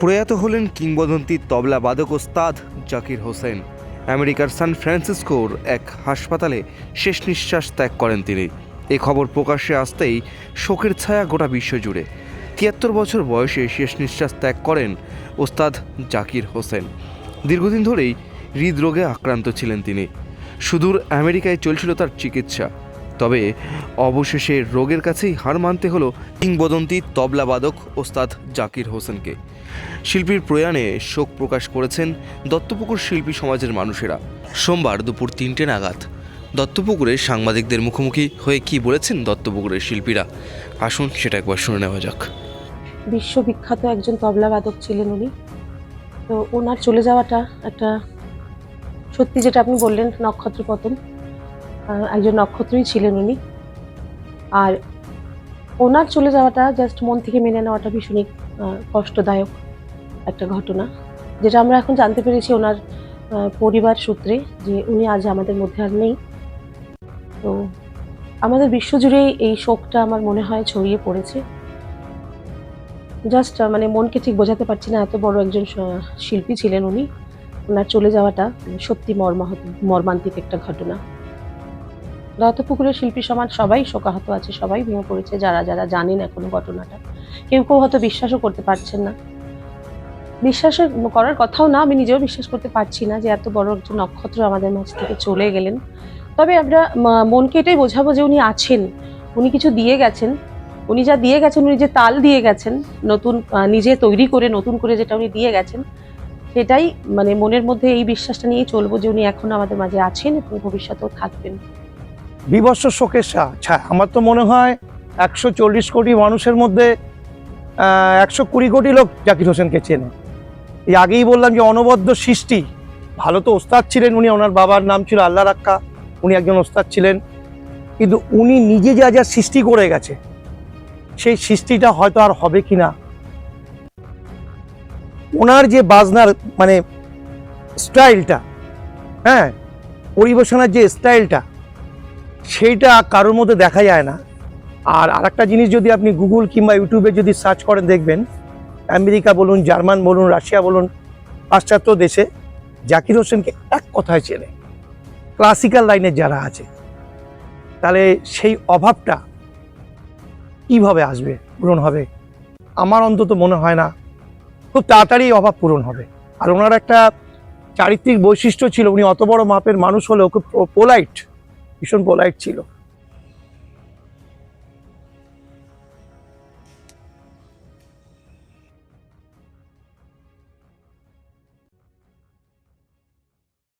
প্রয়াত হলেন কিংবদন্তি তবলা বাদক ওস্তাদ জাকির হোসেন। আমেরিকার সান ফ্রান্সিসকোর এক হাসপাতালে শেষ নিঃশ্বাস ত্যাগ করেন তিনি। এ খবর প্রকাশ্যে আসতেই শোকের ছায়া গোটা বিশ্ব জুড়ে। তিয়াত্তর বছর বয়সে শেষ নিঃশ্বাস ত্যাগ করেন ওস্তাদ জাকির হোসেন। দীর্ঘদিন ধরেই হৃদরোগে আক্রান্ত ছিলেন তিনি। সুদূর আমেরিকায় চলছিল তার চিকিৎসা। তবে অবশেষে রোগের কাছেই হার মানতে হলো কিংবদন্তি তবলাবাদক ওস্তাদ জাকির হোসেনকে। শিল্পীর প্রয়াণে শোক প্রকাশ করেছেন দত্তপুকুর শিল্পী সমাজের মানুষেরা। সোমবার দুপুর তিনটে নাগাদ দত্তপুকুরে সাংবাদিকদের মুখোমুখি হয়ে কি বলেছেন দত্তপুকুরের শিল্পীরা? আসুন, সেটা একবার শুনে নেওয়া যাক। বিশ্ববিখ্যাত একজন তবলাবাদক ছিলেন উনি। তো ওনার চলে যাওয়াটা একটা সত্যি যেটা আপনি বললেন, নক্ষত্র পতন। একজন নক্ষত্রই ছিলেন উনি। আর ওনার চলে যাওয়াটা জাস্ট মন থেকে মেনে নেওয়াটা ভীষণই কষ্টদায়ক একটা ঘটনা। যেটা আমরা এখন জানতে পেরেছি ওনার পরিবার সূত্রে যে উনি আজ আমাদের মধ্যে আর নেই। তো আমাদের বিশ্বজুড়েই এই শোকটা আমার মনে হয় ছড়িয়ে পড়েছে। জাস্ট মানে মনকে ঠিক বোঝাতে পারছি না, এত বড় একজন শিল্পী ছিলেন উনি। ওনার চলে যাওয়াটা মানে সত্যি মর্মাহত, মর্মান্তিক একটা ঘটনা। দত্তপুকুরের শিল্পী সমাজ সবাই শোকাহত আছে, সবাই ভেঙে পড়েছে যারা যারা জানেন এখনও ঘটনাটা। কেউ কেউ হয়তো বিশ্বাসও করতে পারছেন না। বিশ্বাস করার কথাও না, আমি নিজেও বিশ্বাস করতে পারছি না যে এত বড় একজন নক্ষত্র আমাদের মাঝ থেকে চলে গেলেন। তবে আমরা মনকে এটাই বোঝাবো যে উনি আছেন, উনি কিছু দিয়ে গেছেন। উনি যা দিয়ে গেছেন, উনি যে তাল দিয়ে গেছেন, নতুন নিজে তৈরি করে, নতুন করে যেটা উনি দিয়ে গেছেন, সেটাই মানে মনের মধ্যে এই বিশ্বাসটা নিয়েই চলবো যে উনি এখনও আমাদের মাঝে আছেন এবং ভবিষ্যতেও থাকবেন। বিভৎস শোকের ছায়া। আমার তো মনে হয় একশো চল্লিশ কোটি মানুষের মধ্যে একশো কুড়ি কোটি লোক জাকির হোসেনকে চেনে। এই আগেই বললাম যে অনবদ্য সৃষ্টি। ভালো তো ওস্তাদ ছিলেন উনি, ওনার বাবার নাম ছিল আল্লাহ রাক্কা, উনি একজন ওস্তাদ ছিলেন। কিন্তু উনি নিজে যা যা সৃষ্টি করে গেছে, সেই সৃষ্টিটা হয়তো আর হবে কি না। ওনার যে বাজনার মানে স্টাইলটা হ্যাঁ পরিবেশনার যে স্টাইলটা সেইটা কারোর মধ্যে দেখা যায় না। আর আরেকটা জিনিস যদি আপনি গুগল কিংবা ইউটিউবে যদি সার্চ করেন, দেখবেন, আমেরিকা বলুন, জার্মান বলুন, রাশিয়া বলুন, পাশ্চাত্য দেশে জাকির হোসেনকে এক কথায় চেনে। ক্লাসিক্যাল লাইনের যারা আছে, তাহলে সেই অভাবটা কীভাবে আসবে, পূরণ হবে? আমার অন্তত মনে হয় না। খুব তাড়াতাড়ি অভাব পূরণ হবে। আর ওনার একটা চারিত্রিক বৈশিষ্ট্য ছিল, উনি অত বড় মাপের মানুষ হলেও, খুব পোলাইট ভীষণ পোলাইট ছিল।